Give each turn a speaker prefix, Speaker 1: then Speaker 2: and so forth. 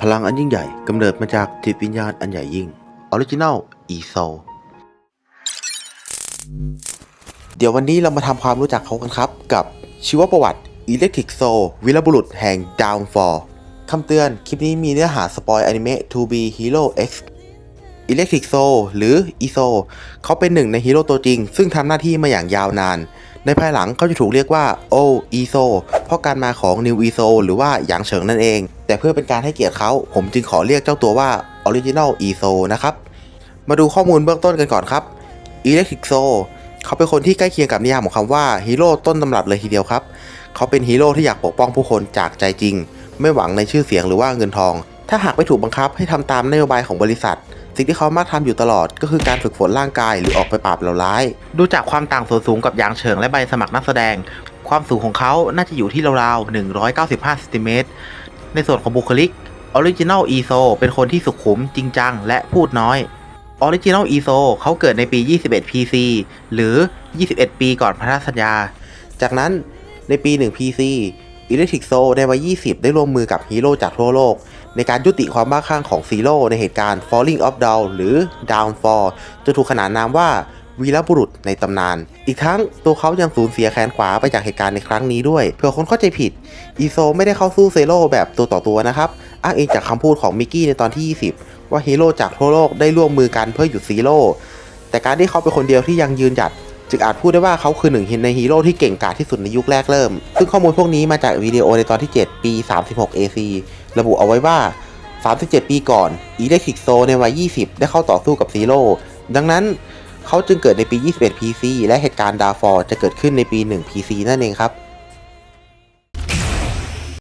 Speaker 1: พลังอันยิ่งใหญ่กำเนิดมาจากจิตวิญญาณอันใหญ่ยิ่ง Original e s o เดี๋ยววันนี้เรามาทำความรู้จักเขากันครับ กับชีวประวัติ Electric Soul วีรบุรุษแห่ง Downfall คำเตือน คลิปนี้มีเนื้อหาสปอยอนิเมะ To Be Hero X Electric Soul หรือ e s o เขาเป็นหนึ่งในฮีโร่ตัวจริง ซึ่งทำหน้าที่มาอย่างยาวนาน ในภายหลังเขาจะถูกเรียกว่า O e s o เพราะการมาของ New e s o หรือว่าหยางเฉิงนั่นเอง แต่เพื่อเป็นการให้เกียรติเขาผมจึงขอเรียกเจ้าตัวว่า Original e s o นะครับ มาดูข้อมูลเบื้องต้นกันก่อนครับ Electric Soul เขาเป็นคนที่ใกล้เคียงกับนิยามของคำว่าฮีโร่ต้นตำรับเลยทีเดียวครับ เขาเป็นฮีโร่ที่อยากปกป้องผู้คนจากใจจริง ไม่หวังในชื่อเสียงหรือว่าเงินทอง ถ้าหากไม่ถูกบังคับให้ทำตามนโยบายของบริษัทสิ่งที่เขามักทำอยู่ตลอดก็คือการฝึกฝนร่างกายหรือออกไปปราบเหล่าร้าย ดูจากความต่างส่วนสูงกับยางเฉิงและใบสมัครนักแสดง ความสูงของเขาน่าจะอยู่ที่ราวๆ195ซนติเมตร ในส่วนของบุคลิก Original e s o เป็นคนที่สุขุมจริงจัง และพูดน้อย Original e s o เขาเกิดในปี 21 PC หรือ 21 ปีก่อนพันธสัญญา จากนั้นในปี 1 PC Electric Soul ในวัย 20 ได้ร่วมมือกับฮีโร่จากทั่วโลก ในการยุติความบ้าคลั่งของซีโร่ในเหตุการณ์ Falling of Down หรือ Downfall จนถูกขนานนามว่า วีรบุรุษในตำนาน อีกทั้งตัวเขายังสูญเสียแขนขวาไปจากเหตุการณ์ในครั้งนี้ด้วย เผื่อคนเข้าใจผิด อีโซไม่ได้เข้าสู้เซโร่แบบตัวต่อตัวนะครับ อ้างอิงจากคำพูดของมิกกี้ในตอนที่ 20 ว่าฮีโร่จากทั่วโลกได้ร่วมมือกันเพื่อหยุดซีโร่แต่การที่เขาเป็นคนเดียวที่ยังยืนหยัดจึงอาจพูดได้ว่าเขาคือหนึ่งในฮีโร่ที่เก่งกาจที่สุดในยุคแรกเริ่ม ซึ่งข้อมูลพวกนี้มาจากวิดีโอในตอนที่ 7 ปี 36 AC ระบุเอาไว้ว่า 37 ปีก่อน Electric Soul ในวัย 20 ได้เข้าต่อสู้กับซีโร่ ดังนั้น เขาจึงเกิดในปี 21 PC และเหตุการณ์ดาฟอร์จะเกิดขึ้นในปี 1 PC นั่นเองครับ